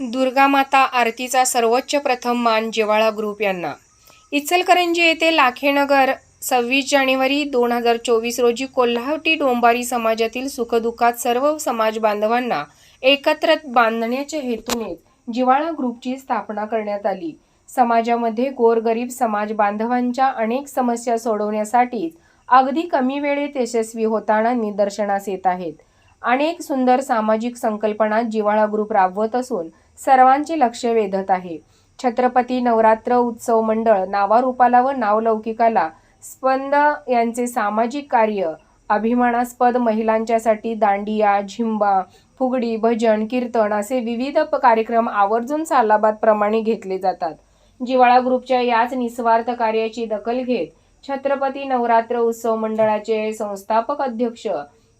दुर्गामाता आरतीचा सर्वोच्च प्रथम मान जिव्हाळा ग्रुप यांना. इचलकरंजी येथे लाखेनगर सव्वीस जानेवारी दोन हजार चोवीस रोजी कोल्हावटी डोंबारी समाजातील सुखदुःखात सर्व समाज बांधवांना एकत्र बांधण्याच्या हेतूने जिव्हाळा ग्रुपची स्थापना करण्यात आली. समाजामध्ये गोरगरीब समाज बांधवांच्या अनेक समस्या सोडवण्यासाठी अगदी कमी वेळेत यशस्वी होताना निदर्शनास येत आहेत. अनेक सुंदर सामाजिक संकल्पना जिव्हाळा ग्रुप राबवत असून सर्वांची लक्ष वेधत आहे. छत्रपती नवरात्र उत्सव मंडळ नावारूपाला व नावलौकिकाला स्पंद यांचे सामाजिक कार्य अभिमानास्पद महिलांच्यासाठी दांडिया झिंबा फुगडी भजन कीर्तन असे विविध प- कार्यक्रम आवर्जून सालाबादप्रमाणे घेतले जातात. जिवाळा ग्रुपच्या याच निस्वार्थ कार्याची दखल घेत छत्रपती नवरात्र उत्सव मंडळाचे संस्थापक अध्यक्ष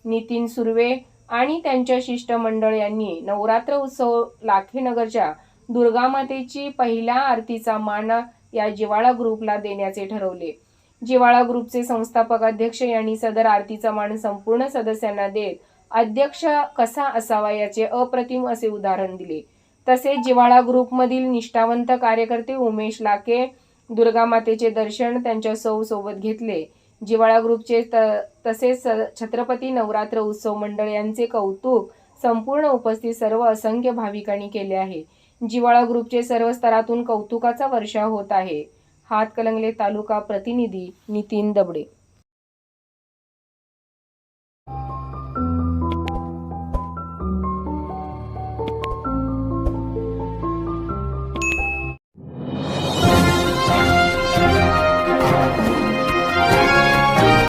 नितीन सुर्वे आणि त्यांच्या शिष्टमंडळ यांनी नवरात्र उत्सव लाखेनगरच्या दुर्गामातेची पहिल्या आरतीचा मान या जिव्हाळा ग्रुपला देण्याचे ठरवले. जिव्हाळा ग्रुपचे संस्थापक अध्यक्ष यांनी सदर आरतीचा मान संपूर्ण सदस्यांना देत अध्यक्ष कसा असावा याचे अप्रतिम असे उदाहरण दिले. तसेच जिव्हाळा ग्रुपमधील निष्ठावंत कार्यकर्ते उमेश लाके दुर्गामातेचे दर्शन त्यांच्या सौ सोबत घेतले. जिवाळा ग्रुपचे त- तसेच छत्रपती नवरात्र उत्सव मंडळ यांचे कौतुक संपूर्ण उपस्थित सर्व असंख्य भाविकांनी केले आहे. जिव्हाळा ग्रुपचे सर्व स्तरातून कौतुकाचा वर्षा होत आहे. हातकलंगले तालुका प्रतिनिधी नितीन दबडे.